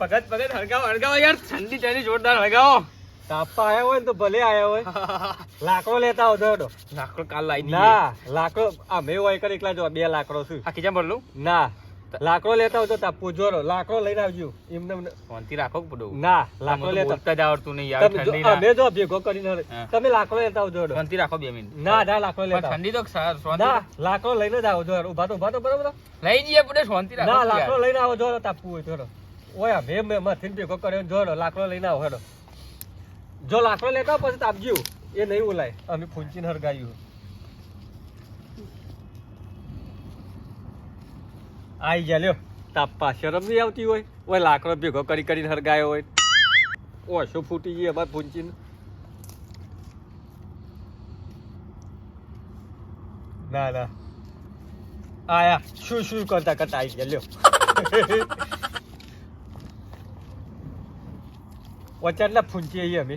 ભગત ભગત હળગાવો હળગાવો યાર. ઠંડી ઠંડી જોરદાર હળગાવો. તાપા આયા હોય ને તો ભલે આયા હોય. લાકડો લેતા આવજો હતો લાકડો કાલ લાવી ના લાકડો આ મેં હોય કરી એકલા જો બે લાકડો છું. આ ખીચા ભરલું? ના લાકડો લેતા આવજો તાપુ જોરો લાકડો લઈને આવજો. એમને. શાંતિ રાખો પડો ના લાકડો લેતા જ આવડતું નહીં યાર ઠંડી જો- મેં જો ભેગો કરીને તમે લાકડો લેતા આવજો. શાંતિ રાખો બે મિનિટ. ના ના લાકડો લેતા ઠંડી તો શાંતિ ના લાકડો લઈને જ આવજો. ઊભા તો ઊભા તો બરાબર? લઈ જઈએ પડે શાંતિ રાખો ના લાકડો લઈને આવો તાપુ હેડો. ઓય મે મે મથીને ભેગો કર્યો જો લાકડો લઈને આવો હેડો. જો લાકડો લેતા પછી તાપજો એ નહીં ઓલાય. અમે ફૂંચીને હરગાયું. આઈ ગયા, લ્યો. તાપા શરમ નહીં આવતી હોય? ઓય, લાકડો ભેગો કરી કરીને હરગાયો હોય. ઓ શું ફૂટી ગઈ અમારે ફૂંચીને? ના ના. આયા, શું શું કરતા કરતા આવી ગયા, લ્યો. વચાટલા ફૂંચી આવીએ અમે.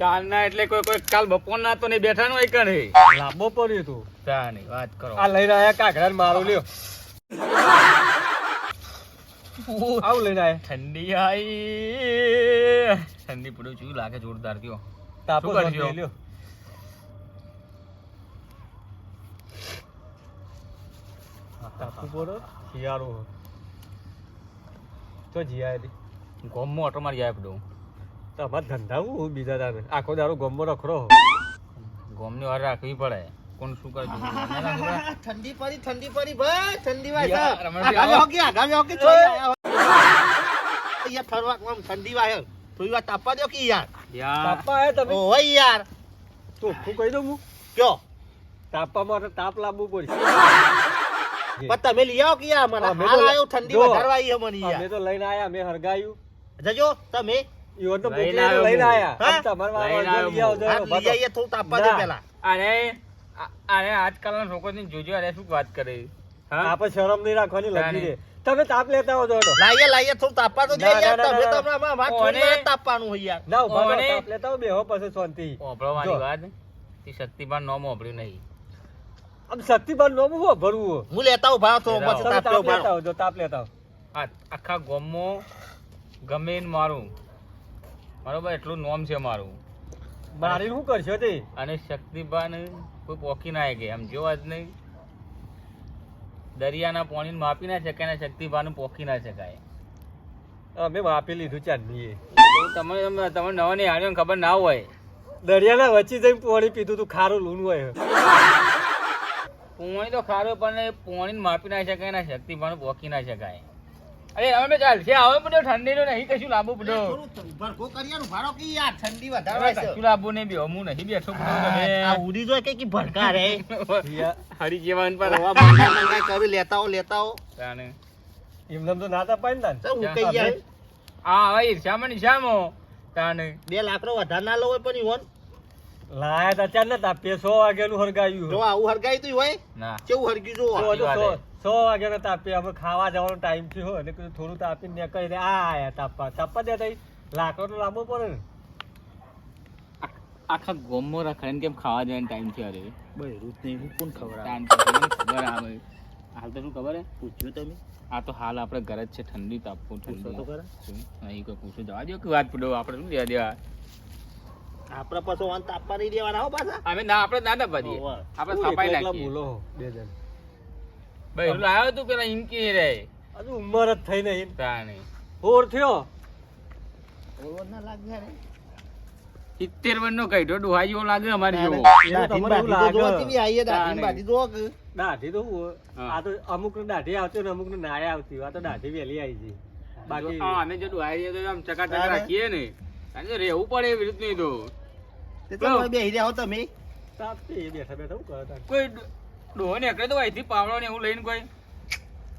ચારના એટલે કોઈ કોઈ કાલ બપોરના તો નહીં બેઠા હોય કણે લાંબો પડ્યો તું. ચાની વાત કરો. આ લઈને આયા કાઘડા મારું લ્યો. આવું લઈને આયા. ઠંડી આઈ. ઠંડી પડ્યું છું લાગે જોરદાર થયો. તાપો કરજો? લ્યો. તાપો પડો શિયાળો તો જીયા ગોમમાં ઓટો મારી જાય પડું તમારે ધંધા હું બીજા તારે આખો દારો ગમો રખડો ગોમની વાર રાખવી પડે. કોણ શું કરે. ઠંડી પડી ઠંડી પડી ભાઈ ઠંડી વાય યાર, આગામી. હોકી, આગામી હોકી. અહીંયા ફરવા આમ ઠંડી વાય થોડી વાત તાપવા દો કે યાર. યાર. તમે? ઓય યાર. તો હું કહી દઉં હું. કયો? તાપા માટે તાપ લાવવું પડશે. પણ તમે લઈ આવો કે યાર મને હાલ આવ્યો ઠંડી જો. વધારવા આવી મને યાર તો લઈને આયા મેં હરગાયું જજો તમે ઈવન તો લઈને આયા હા? તમારે વાળો લઈ આવો, હું. જો લઈ તો. આવીએ થોડું તાપવા દે પેલા અરે અરે આજકાલના છોકરાની જોજો અરે શું વાત કરે હા આપણે શરમ નહીં રાખવાની લગી. દે તમે તાપ લેતા હો જોડો લાઈએ લાઈએ થોડું તાપવા તો દે ના, યાર ના, ના, તમે તો ના. હમણાં વાત થોડી. તાપવાનું હોય યાર ના ઊભા તાપ લેતા હો બેહો પછી શાંતિ ઓબળવાની. વાત તે શક્તિમાન નોમ ઓભળ્યું નહીં આમ શક્તિબાન નો હું ભરવું? હું લેતા ભાવ તો પછી તાપ લેતા રહો. જો તાપ લેતા આ આખા ગોમો ગમે મારું. બરોબર એટલું નોમ છે મારું. મારી શું કરશો તે? અને શક્તિબાન કોઈ પોકી ના કે આમ જોવા જ નહીં. દરિયાના પાણી માપી ના શકાય ને શક્તિબાન પોકી ના શકાય. અમે માપી લીધું ચાંદીએ તો તમે તમે- તમે નવા ની હાડ્યો ખબર ના હોય. દરિયાના વચ્ચે જઈને પાણી પીધું તું ખારું લૂણ હોય. પોણી તો ખારો પણ પોણી માપી ના શકાય ને પણ પોકી ના શકાય. અરે હવે ચાલશે હવે બધો ઠંડીનો નહીં કશું લાંબુ બધો. કે યાર ઠંડી વધારે હવે છે. કશું લાંબુ નહીં બે હું નહીં બેઠો આ ઉડી જો કે કી ભડકા રે. હરી જીવન પર ઓવા મંગા મંગા કરી લેતા લેતાઓ લેતા હો તાણે. એમને તો ના તપાય ને તાન. હું કઈ યાર. આ હવે ઈર્ષામાં નિશામો તાને. બે લાકડો વધારે ના લો હોય પણ ઈવન લાયા તા ચાર ને પે સો વાગ્યાનું હરગાયું જો આવું હરગાયું તું હોય? ના. કેવું હરગ્યું જો? વાત સો- હે. સો અમે ખાવા જવાનો ટાઈમ થયો એટલે કીધું થોડું તાપીને નીકળી દે આ આયા તાપવા તાપવા દે તઈ. લાકડો તો લાંબો પડે ને. આખા ગોમમાં રખાઈને કેમ ખાવા જવાનો ટાઈમ છે અરે ભાઈ રૂત નહીં હું કોણ ખબર ખબર આવે હાલ તો શું ખબર હે? પૂછ્યું તમે? આ તો હાલ આપણે ઘરે જ છે ઠંડી તાપવું પૂછો તો કરે નહીં કોઈ પૂછો જવા દો કે વાત પડો. આપણે શું લેવા દેવા આપણા પાછો વાન તાપવા નહીં દેવાના હો પાછા. અમે ના આપણે ના તાપવા દઈએ. આપણે એકલા નાખીએ. બોલો બે જણ. ભાઈ પેલું આવ્યો તું પેલા ઇન્કી રે. હજુ ઉંમર જ થઈ નહીં. તાણે ઓર થયો. ઓર ના લાગે રે સિત્તેર વર્ષનો કઈઢો ડોહાઈ જેવો લાગે અમારે જેવો? દાઢી તો આ તો અમુક ને દાઢી આવતી ને અમુક ને નાય આવતી આ તો દાઢી વહેલી આવી છે બાકી અમે જો ડોહાઈ જઈએ તો આમ ચકાચક ચકા રાખીએ ને. રહેવું પડે એવી રીતની તો. તે તો તમે બેહી રહ્યા તમે. બેઠા બેઠા કોઈ ડોહો નીકળે તો અહીંથી પાવડો ને એવું લઈને કોઈ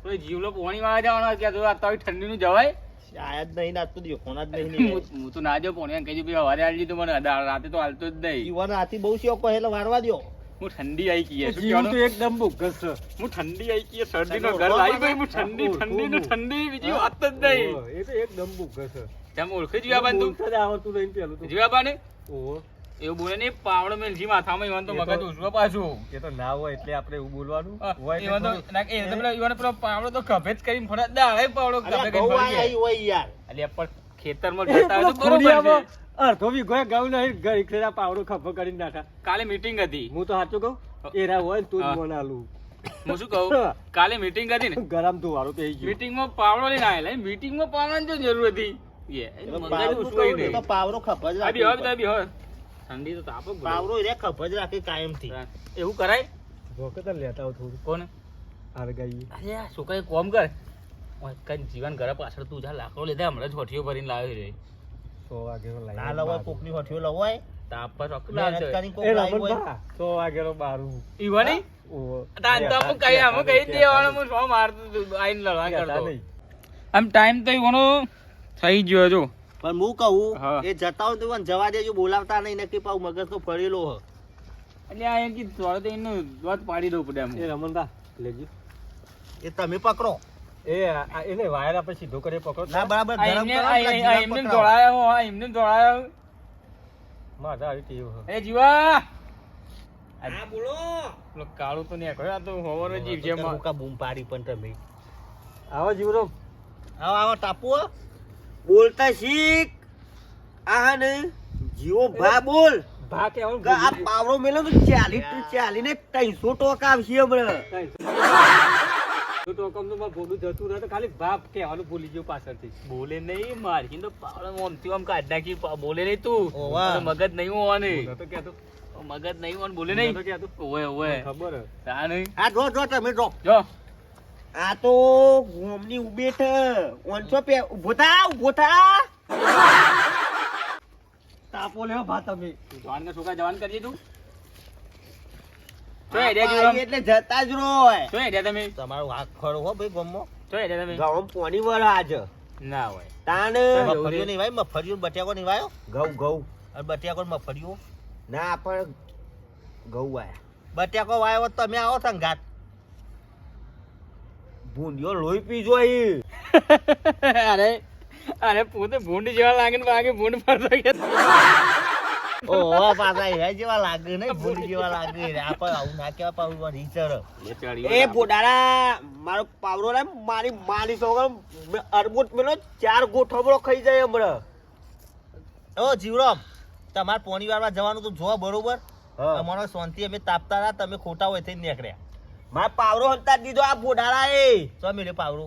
કોઈ જીવલો પોણી વાળા જવાનો કે તો ઠંડીનું જવાય. આયા નહીં નાચતું દિયો, કોના જ નહીં હું તો ના જાઉં પોણી કહેજો ભાઈ હવારે આવી તો મને રાતે તો હાલતો જ નહીં. ઈવન હાથી બહુ શોખ એટલે વારવા દો હું ઠંડી આઈ ગઈ શું તો એકદમ ભૂખસ હું ઠંડી આઈ ગઈ શરદી નો ઘર લાવી ગઈ હું ઠંડી ઠંડી ને ઠંડી બીજી વાત જ નહીં. એ તો એકદમ ભૂખસ છે. તમે ઓળખી જીવાબાન? તું આવતું નહીં પેલું તો. જીવાબાને? ઓહો. એવું બોલે નહીં પાવડો મેલજી માથામાં ઈવન તો મગજ ઉછળો પાછું. એ તો ના હોય એટલે આપણે એવું બોલવાનું. હોય ઈવન તો એ તો પેલા ઈવન પેલો પાવડો તો કભે જ કરીને ફોડા. દાળે પાવડો કભે કરીને. ઈ હોય યાર. અલ્યા પણ ખેતરમાં જતા તો બરોબર છે. અડધો વીઘો ઘઉં નહીં ઘડી ખેડા પાવડો ખભો કરીને નાખા કાલે મીટિંગ હતી. હું તો સાચું કહું એરા હોય તું જ. મને આલું. હું શું કહું? કાલે મીટિંગ હતી ને? ગરમ વાળું થઈ ગયું. મીટિંગમાં પાવડો લઈને આયેલા મીટિંગમાં પાવડાની જો જરૂર હતી. તો. તો પાવરો ખપ જ ઠંડી તો તાપો પાવરો રે ખપ રાખે કાયમથી એવું કરાય? વખત લેતા આવ થોડું. કોને? હાર ગઈ અરે આ છોકરાએ કોમ કર. ઓય, કઈ જીવન ઘરે પાછળ તું જા લાકડો લીધા હમણાં જ હોઠીઓ ભરીને લાવ્યો રે સો વાગે ના લવાય કોકની હોઠીઓ લવાય. તાપ પર મહેનત લાવજો. કરીને કોક એ રમણ ભા સો વાગેનો બારું. ઈવો નહીં? તાન તો હું કઈ આમ કઈ દેવાનો હું સો મારતો તું આઈને લડવા કરતો. આમ ટાઈમ તો ઈવોનો થઈ ગયો જો. પણ હું કહું એ જતા હોય તો જવા દેજો બોલાવતા નહીં નક્કી પાઉ મગજ તો ફરેલો હ. એટલે આ એમ કીધું તો એનું દોત પાડી દઉં પડે એમ એ રમણ લેજો એ તમે પકડો. એ એને વાયર આપણે સીધો કરી પકડો. ના બરાબર ગરમ કરો એમને. દોડાયો આ એમને દોડાયો મારે આવી ટીવ એ જીવા! આ બોલો. પેલો કાળો તો નીકળ્યો આ તો હોવર જીવ જેમ. હું બૂમ પાડી પણ તમે. આવો જીવરો આવો આવો ટાપુ હો. બોલતા શીખ. આ ને જીવો ભા બોલ. ભા કેવાનું આ પાવડો મેલો તો ચાલી ચાલી ને ત્રણસો ટોકા આવશે હમણાં. તો તો કમ તો મારું ભોડું જતું રહે તો ખાલી બાપ કહેવાનું ભૂલી ગયો પાછળથી. બોલે નહીં મારી તો પાવડો આમથી આમ કાઢ નાખી. બોલે નહીં તું. મગજ નહીં હોવાની. તો કહેતો. મગજ નહીં હોવાનું બોલે નહીં. નતો કહેતો. ઓય ઓય ખબર હા. નહીં. આ જો જો તમે જો. જો. આ તો ગોમની ઉભેઠ ઓનસો પે ઊભો થા ઊભો થા. તાપો લેવા ભા તમે. જવાન કે છોકરા જવાન કરીએ તું? આ હેડ્યા એટલે જતા જ રોય. શું હેડ્યા તમે? તમારો હાથ ખરો હો ભાઈ ગમો. શું હેડ્યા તમે? ગામ પોની વર આજ. ના હોય. તાણ. એવું મફળીઓ નહીં ભાઈ મફળીઓ બટિયાકો નહીં વાયો ઘઉં ઘઉં. અને બટિયાકો ને મફળીઓ? ના પણ ઘઉં વાયા. બટિયાકો વાયો તમે આવો સંગાત ભૂંડિયો લોહી પીજો જોઈ અરે અરે પોતે ભૂંડ જેવા લાગે ને બાકી ભૂંડ પડતો કે ઓહો પાછા એ જેવા લાગે ને ભૂંડ જેવા લાગે આપણે આવું ના કેવા પાવું રીચર એ બોડારા મારો પાવડો ને મારી મારી સોગર અરબુટ મેલો ચાર ગોઠવડો ખાઈ જાય હમણાં. ઓ જીવરામ તમારે પોણી વારમાં જવાનું તો જો બરોબર. અમારો શાંતિ અમે તાપતા હતા તમે ખોટા હોય થઈ નીકળ્યા. મારે પાવરો હંતા દીધો આ બોડારા એ. તો મેલે પાવરો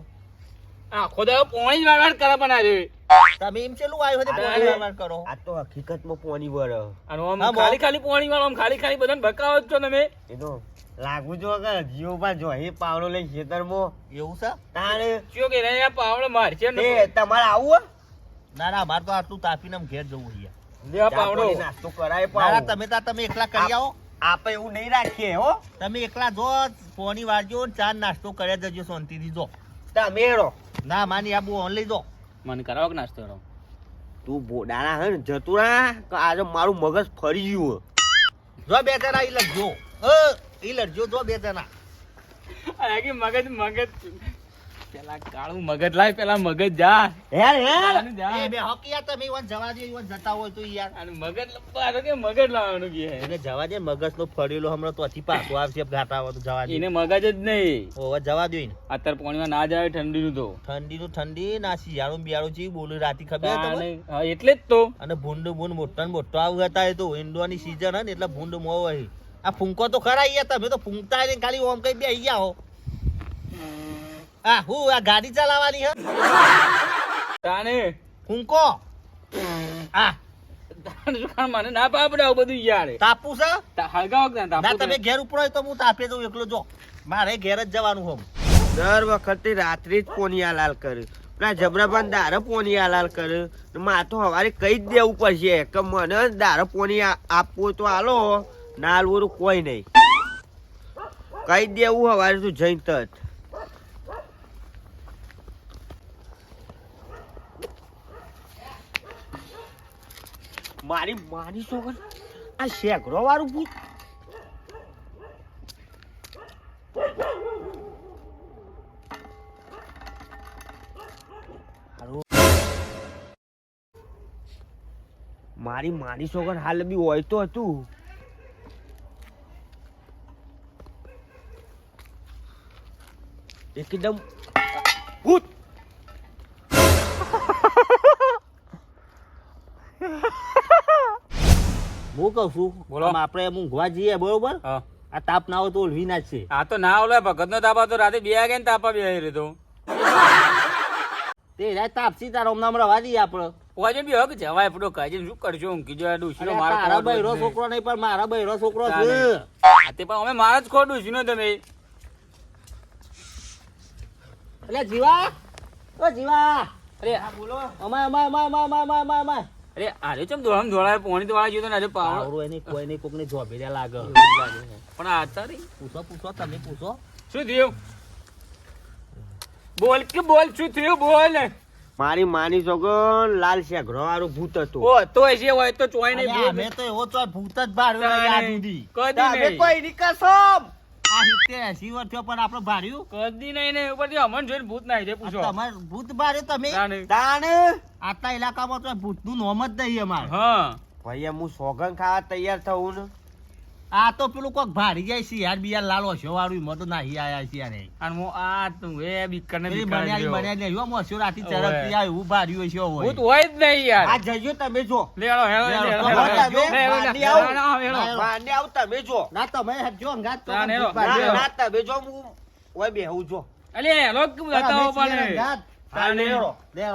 આખો દાડો પોણી વાળવાળ વાળ કરે બનાવ્યો તમે એમ ચેલું આવ્યો હતો પોણી વાળવાળ કરો. આ તો હકીકતમાં પોણી વર અને આમ ખાલી ખાલી પોણી વાળો આમ ખાલી ખાલી બધાને ભકાવો જ છો તમે. એનો લાગુ જો કે જીઓ બા જો એ પાવડો લઈ ખેતરમાં. એવું છે? તારે શું કે રે આ પાવડો માર છે ને એ તમારે આવું ના ના મારે તો આટલું તાપીને આમ ઘેર જવું છે લે આ પાવડો. નાસ્તો કરાય પાવડો તમે તા તમે એકલા કરી આવો. આપણે એવું નહીં રાખીએ હો. તમે એકલા જો પોની વાળજો ને ચા નાસ્તો કરી શાંતિ શાંતિથી જો. તમે હેડો. ના માની આબુ ઓનલી જો. મને કરાવો કે નાસ્તો રો તું બોડાના હે ને જતું ના કે આજે મારું મગજ ફરી ગયું જો બે જણા ઈ લડજો. હ ઈ લડજો જો બે જણા. આ કે મગજ મગજ પેલા કાળું મગજ લાય પેલા મગજ જા. હેર જાનું એ બે હોકી તમે ઈવન જવા દે ઈવન જતા હોય તો યાર. અને મગજ લંબા તો કે મગજ લાવવાનું કે? એને જવા દે મગજ નો ફળેલો હમણાં તો અથી પાછો આવશે ઘાટા હોય તો જવા દે. એને મગજ જ નહીં. ઓવા જવા દે ને અત્યારે પોણીમાં ના જાય ઠંડીનું તો. ઠંડી નું ઠંડી ના શિયાળો ને બિયાળો છે બોલું રાતી ખબર તમને? એટલે જ તો. અને ભૂંડ ભૂંડ મોટા ને મોટો આવું હતા એ તો ઈંડોની સીઝન હે ને એટલે ભૂંડ મો હોય. આ ફૂંકો તો ખરા અહીંયા તમે તો ફૂંકતા ને ખાલી ઓમ કઈ બે ગયા હો. આ હું આ ગાડી ચલાવવાની હે? તાને ફૂંકો આ. મને ના પાપડે બધું યાર. તાપુ છે? હળગાવો ના તમે ઘેર ઉપર હોય તો હું તાપે જઉં એકલો. જો મારે ઘેર જ જવાનું હોમ. દર વખતે રાત્રે જ પોનિયા લાલ કર્યું પેલા જબરાબાન દારે પોનિયા લાલ કર્યું માથું તો હવારે કઈ જ દેવું પડશે. કે મને દારે પોનિયા આપવો તો આલો ના આલવું કોઈ નહીં. કઈ દેવું હવારે તું જઈને તત. મારી મારી છોકર આ શેકરો વાળું ભૂત? મારી મારી છોકર હાલ બી હોય તો હતું. એકદમ ભૂત! કહું છું? બોલો. આપણે મૂંઘવા જઈએ બરોબર? આ તાપ ના હોય તો ઓલવી ના છે. આ તો ના ઓલે ભગત નો તાપ તો રાતે બે વાગે ને તાપા બે રીતો તે. રાત તાપસી તારો હમણાં હમણાં વાદી આપણે. ઓજે બી હક જવાય પડો કાજે શું કરજો હું કીજો ડુસી નો મારા માર બૈરો છોકરો નહીં પણ મારા બૈરો છોકરો છે. તે પણ અમે મારા જ ખો ડુસી નો તમે. એટલે જીવા? ઓ જીવા. અરે બોલો. અમાય અમાય અમાય અમાય અમાય અમાય અરે આરે ચમ દોડમ દોડાય પોણી તો વાળા જોતો ને આજે પાવડો પાવરો એની કોઈ નહીં કોકને જોબેલા લાગે. પણ આ તારી પૂછો પૂછો તમે પૂછો. શું થયું? બોલ કે બોલ શું થયું? બોલ મારી માની છોકરો લાલ શેઘરો વાળું ભૂત હતું. ઓ તો છે હોય તો ચોય નહીં અરે તો એવો ચોય ભૂત જ બાર તમે નહીં. કોઈ ની કસમ. આ સિત્તેર એસી વર્ષ થયો પણ આપણે ભાડ્યું કદી નહીં ને ઉપરથી અમન જોઈને ભૂત ના છે પૂછો. અમારે ભૂત ભાડ્યું તમે. તાને આટલા ઇલાકામાં તો ભૂતનું નોમ જ નહીં અમારે. હા. ભાઈ હું સોગન ખાવા તૈયાર થવું ને. આ તો પેલું કોક ભારી જાય છે યાર બિયાર લાલો ઓછો વાળું એમાં તો નાહી આયા છે યાર અને હું આ તું એ ને બીકર બન્યાલી જેવો. બન્યાલી એવો મોસો રાતી ઓવે. ચરકતી આ એવું ભાડ્યું છે હોય. ભૂત હોય જ નહીં યાર આ જજો તમે જો લે હેલો હેલો લે, હેલો, તો હેલો, તમે હેલો. લે, હેલો, માંડી આવો. માંડી આવો તમે જો ના તમે જો અંગાત તો ના, તમે જો હું ઓય બેહું જો અલે હેલો કેમ બતાવો પણ તાને તાને.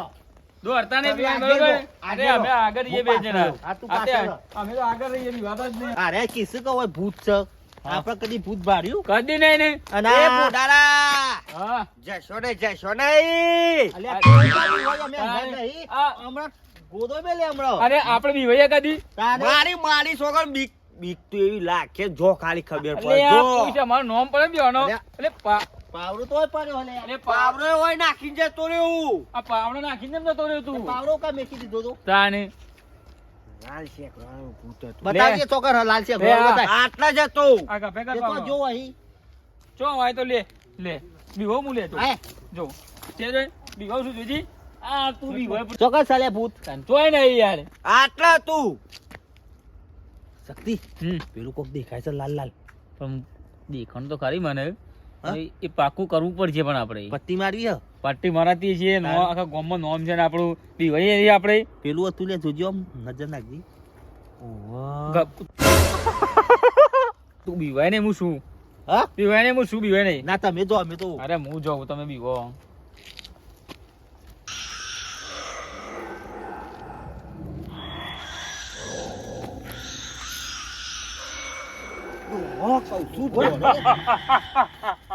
દોડતા નહીં પીવાય, બરોબર? અરે અમે આગળ રહીએ બે જણા. પાછળ રહું. આ તું આ તે- પાછળ રહો. અમે તો આગળ રહીએ એની વાત જ નહીં. અરે કિસ્સું કહો ભૂત છે. આપણે કદી ભૂત કદી નહીં ને અને એ ભૂડારા જશો ને જશો નહીં. અલ્યા, કોઈ બાજુ હોય અમે અંગાત તાને. નહીં. આ- હમણાં ગોદો મેલે હમણાં. અરે આપણે બીવાઈએ કદી? મારી મારી છોકર બીક બીક તો એવી લાગે જો ખાલી ખબર પડે. જો. પૂછે, નામ પડે ને બેવાનો. અલ્યા. અલે પા- પાવડો તોય પડ્યો હલે અલે પાવડો હોય નાખીને જતો રહ્યું આ પાવડો નાખીને કેમ જતો રહ્યો તું? પાવડો કા મેકી દીધો તો? તાને. લાલ શેકવાનું ભૂત હતું. લે. બતાવજે છોકર લાલ શેક લે આટલા જ આ કાપે કર તો જો અહીં ચો હોય તો લે. લે. બીવો હું લે તો જો. તે જોઈ બીવો શું જોજી આ તું બીવો. ચોકર ચાલે ભૂત. તોય નહીં યાર. આટલા તું શક્તિ. હમ. પેલું કોક દેખાય છે લાલ લાલ. પણ દેખાણ તો ખરી મને? એ- એ પાકું કરવું પડશે પણ આપણે. પટ્ટી મારવી હે. પટ્ટી મારાતી છે નો આખા ગામમાં નોમ છે ને આપણું. પીવાય છીએ આપણે. પેલું હતું લે જોજો આમ નજર નાખજી. તું બીવાય ને હું શું? હા? બીવાય ને હું શું બીવાય નહીં? ના તમે જો અમે તો અરે હું જોઉં તમે બીવો. ઓવા, કહું છું,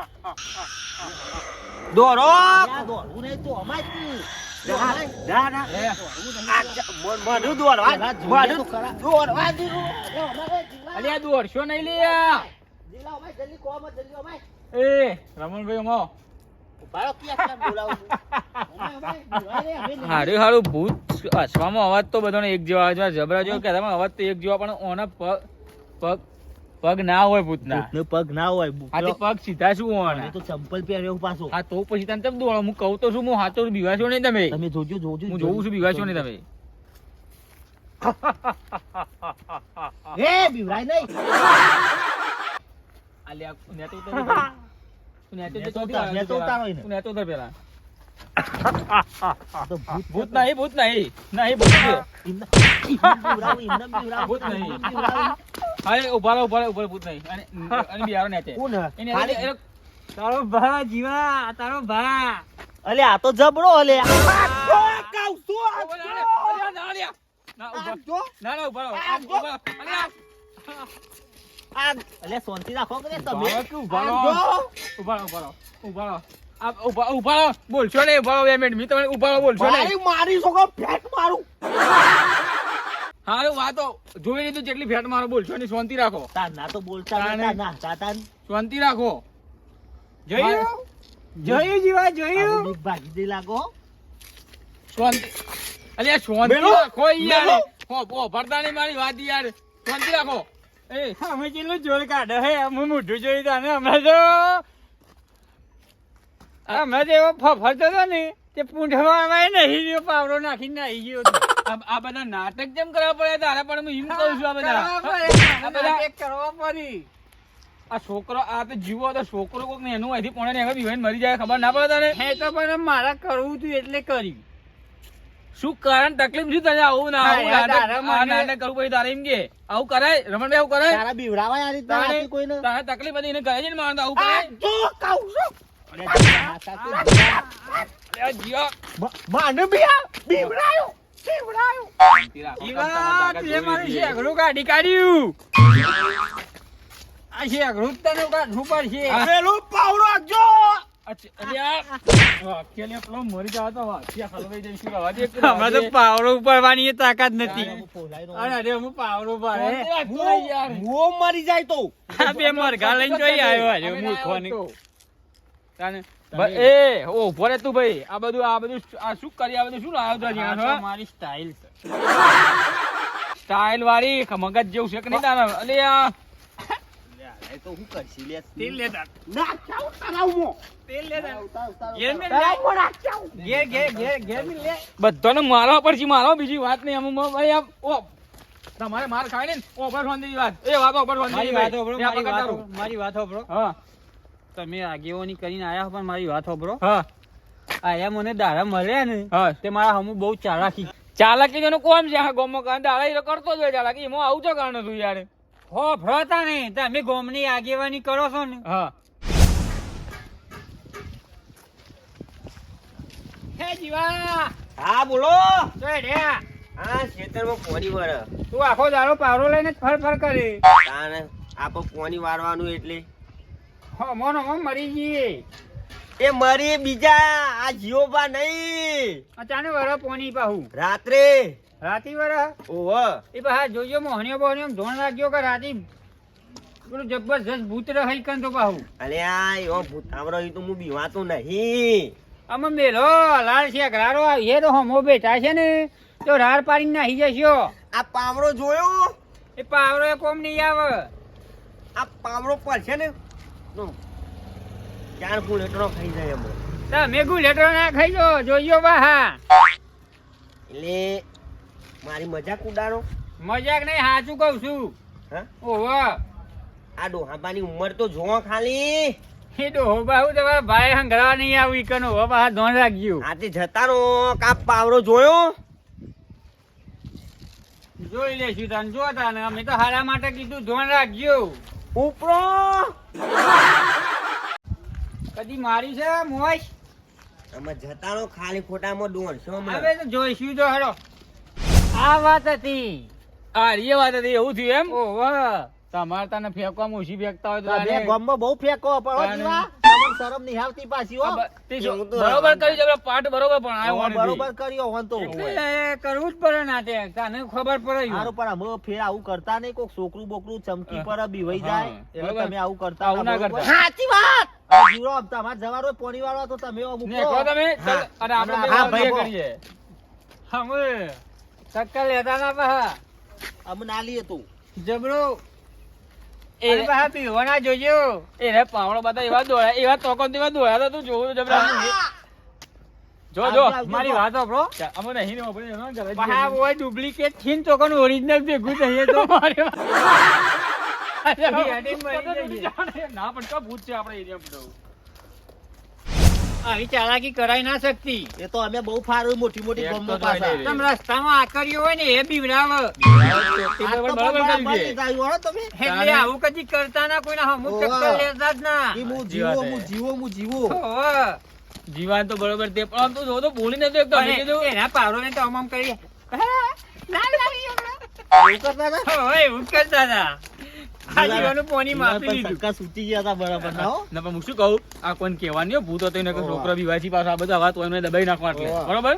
આ દોડશો નહીં લે. એ રમણભાઈ અમા હારું હારું ભૂત હસવામાં અવાજ તો બધાનો એક જેવા જબરા જેવો કહેતા અવાજ તો એક જેવા પણ ઓના પગ પગ પગ ના હોય ભૂતના. પગ ના હોય આથી પગ સીધા શું હોય તો ચંપલ પહેર્યો પાછો. હા તો પછી તને તમ દોડો? હું કહું તો શું હું હાથો બીવાશો નહીં તમે. તમે જોજો જોજો હું જોઉં છું બીવાશો નહીં તમે. એ બીવરાય નહીં. પેલા. તું પેલા. તો ભૂત નહીં ભૂત નહીં. નહીં ભૂત નહીં. ભૂત નહીં. એ ઊભા રહો ઊભા રહો ઊભા ભૂત નહીં. અને અને બિહારો નેતે કોણ એને તારો ભા જીવા તારો ભા. અલે આ તો જબરો અલે. કાઉ તો આ ના, ના, ઊભા રહો. ઊભા અલ્યા. અલે રાખો કે તમે? ઊભા રહો ઊભા રહો? ઊભા રહો, ઊભા રહો, ઊભા ઊભા ઊભા બોલશો ને ઊભા રહો બે મિનિટ. મેં તમને ઊભા રહો બોલશો ને મારી મારી છોકરો ફેટ મારું. હારું વાતો. જોઈ લીધું જેટલી ફેટ મારો બોલશો નહીં શાંતિ રાખો. ના તો બોલતા ના તાતાન. શાંતિ રાખો. જોયું? જોયું જીવા આવો ભાગી દઈ લાગો. શાંતિ. અલ્યા શાંતિ રાખો યાર. હો હો ભરતા મારી વાત યાર. શાંતિ રાખો. એ અમે કેટલું જોર કાઢે હે? અમે મોઢું જોઈ તા ને અમે તો અમે તો એવો ફરતો હતો ને. તે પૂંઠમાં આવે નહીં રહ્યો પાવડો નાખીને આવી ગયો આ આ બધા નાટક જેમ કરવા પડે તારે પણ હું એમ કહું છું આ બધા. કરવા પડી આ છોકરો આ તો જીવો તો છોકરો કોક એનું અહીંથી પોણે ને બીવાઈને મરી જાય ખબર ના પડે તને? હે તો પણ મારા કરવું હતું એટલે કર્યું. શું કારણ? તકલીફ શું તને? આવું ના આવું નાટક કરવું પછી તારે એમ કે આવું કરાય? રમણભાઈ આવું કરાય? તારા બીવડાવાય આ રીતે તારે રાતે કોઈને? તારે તકલીફ હતી એને કહે છે ને મારે આવું કરાય? જો કહું છું. મને બીવડાયો બીવડાયો કાઢ્યું આ શેઘડું તને કાઢવું પડશે પેલું પાવડો તો પાવડો ઉપાડવાની તાકાત નથી પાવડો મરી જાય તો બે મરઘા લઈને જોઈ આવ્યો મૂર્ખો એ ઓ ઊભો રે તું ભાઈ. આ બધું આ બધું આ શું કરી આ બધું શું લાવ્યો તો અહીંયા છો? મારી સ્ટાઇલ છે. સ્ટાઇલ વાળી મગજ જેવું છે કે નહીં તારા? અલે આ તો હું કરશી લે. તેલ લેતા ના ચાવ તરાવમો તેલ લેતા ઉતાર ઉતાર ઘેર મેં તરાવમો ના ચાવ ઘેર ઘેર ઘેર ઘેર મેં લે. બધાને મારવા પડશે મારવા બીજી વાત નહીં આમ આમ ભાઈ આમ ઓ. તમારે માર ખાય ને? ઓ ફોન વાત. એ વાત. હોભળો ત્યાં મારી વાત મારી વાત હા. તમે આગેવાની કરીને આયા પણ મારી વાત સાંભળો. હા. આયા મને દાડા મળ્યા ને હા. તે મારા હમુ બહુ ચાલાકી. ચાલાકી જેનું કોમ છે આ ગોમો કાંડ દાડા એ કરતો જ હોય ચાલાકી. એમાં આવું કારણ તું યાર? હો ભ્રતા ને તમે ગોમની આગેવાની કરો છો ને. હા. હે જીવા! હા બોલો. તો હા આ ખેતરમાં પોણી વળે. તું આખો દાડો પારો લઈને ફર ફર કરે આપો પોણી વારવાનું એટલે. મોનો મો મરી ગઈ. એ મરી બીજા આ જીઓબા નહીં. અચાનક વર પોની પાહુ. રાત્રે. રાતી વર ઓહ. એ બહાર જોજો મોહનીઓ બોહનીઓ ધોણ રાખજો કે રાતી પેલું જબરજસ્ત ભૂત રહી કન તો પાહુ. અલે આ એવો ભૂતાવરો ઈ તો હું બીવાતો નહીં. અમે મેલો લાલ છે ઘરારો એ તો હમો બેઠા છે ને તો રાર પાડીને નાહી જશો. આ પાવડો જોયો? એ પાવરો એ કોમ નહીં આવે. આ પાવડો પર છે ને? તો ચાર ફૂલ લેટરો ખાઈ જાય તમે ગુલેટો ના ખાઈ જો જોજો બાહા એટલે મારી મજાક ઉડાડો. મજાક નહીં સાચું કહું છું. હા? ઓહો. આ ડોહાબાની ઉંમર તો જોવો ખાલી. એ ડોહો બાહુ તમારા ભાઈ હંગરવા નહીં આવું કનો હો બહાર ધોન રાખજો. આથી જતા નો કાપ પાવડો જોયો? જોઈ લેશું તને જો તને. અમે તો હારા માટે કીધું ધોન રાખજો. ઉપરો! કદી મારી છે મોજ? અમે જતા નો ખાલી ખોટામાં દોડશો હવે હમણાં તો જોઈશું તો હેડો. આ વાત હતી. આ એ વાત હતી એવું થયું એમ? ઓહો. તમારે તને ફેંકવામાં ઓછી ફેંકતા હોય તો બે તારે- બહુ ફેંકો પણ તમને શરમ નહીં આવતી પાછી હો. આ બ- તે શું, એવું તો બરોબર કર્યું છે પાઠ બરોબર પણ આ બરોબર કર્યો હોન તો કરવું જ પડે નાટક તને ખબર પડે સારું પણ અમે ફેર આવું કરતા નહીં કોક છોકરું બોકરું ચમકી પર બીવાઈ જાય એટલે તમે આવું કરતા આવું ના કરતા. સાચી વાત! હવે તમારે જવાનું હોય પોણી વાળો તો તમે આમ તમે અને આપણે હા, ભાઈ, કરીએ. અમે ટક્કર લેતા ના પહા. અમે ના લીએ તું. જબરો. એ એ પીવાના જોજો એ રે પાવડો બધા એવા દોડ્યા એવા તોકો તો તું જોવું જબરા જો. મારી વાત ચા, અમે નહીં ને આપણે એનો ઘરે જ ઓય ડુપ્લિકેટ થીન તો કોનું ઓરિજિનલ ભેગું થઈએ તો મારી. ના પણ ભૂત છે આપણે. આવી ચાલાકી કરાઈ ના શકતી. એ તો અમે બહુ ફારું મોટી મોટી બોમ્બો પાસા. તમે રસ્તામાં આકર્યો હોય ને એ બીવડાવ. તે તો તમે. એટલે આવું કદી કરતા ના કોઈના હમું ઓવા. ટક્કર લેતા જ ના. હું જીવો હું. જીવો હું જીવો. જીવાન તો બરોબર તે પણ આમ તો જો તો બોલી મેં અને કીધું એના પાવડોને તો આમ આમ કરી એવું કરતા હતા એવું કરતા હતા. આ જીવાનું પોની માપી પણ લીધું. સક્કા સૂતી ગયા હતા બરાબર ના હો? ના પણ હું શું કહું? આ કોઈને કહેવાની હો, ભૂત હતો એને કે ઓવા. છોકરો બીવાજી પાછો આ બધા વાત હોય દબાઈ નાખવા બરોબર?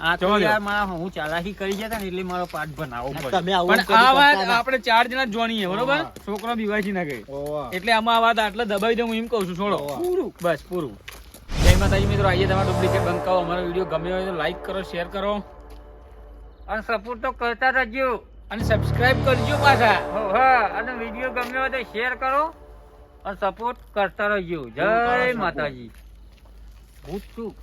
આ તો જવા દો. યાર મારા હું ચાલાકી કરી જતા ને એટલે મારો પાઠ બનાવવો પડે તમે આવું પણ કદી આ વાત કરતા ના. આપણે ચાર જણા જ જોણીએ બરોબર? છોકરો બીવાજી ના ગઈ. એટલે આમાં આ વાત આટલે દબાઈ દઉં હું એમ કઉ છું છોડો. પૂરું. બસ પૂરું. જય માતાજી મિત્રો આઈએ તમારો ડુપ્લિકેટ બંકાઓ અમારો વીડિયો ગમ્યો હોય તો લાઈક કરો શેર કરો. અને સપોર્ટ તો કરતા રહેજો. અને સબસ્ક્રાઇબ કરજો પાછા. હા અને વીડિયો ગમ્યો હોય તો શેર કરો અને સપોર્ટ કરતા રહેજો. જય માતાજી. ભૂત ચૂક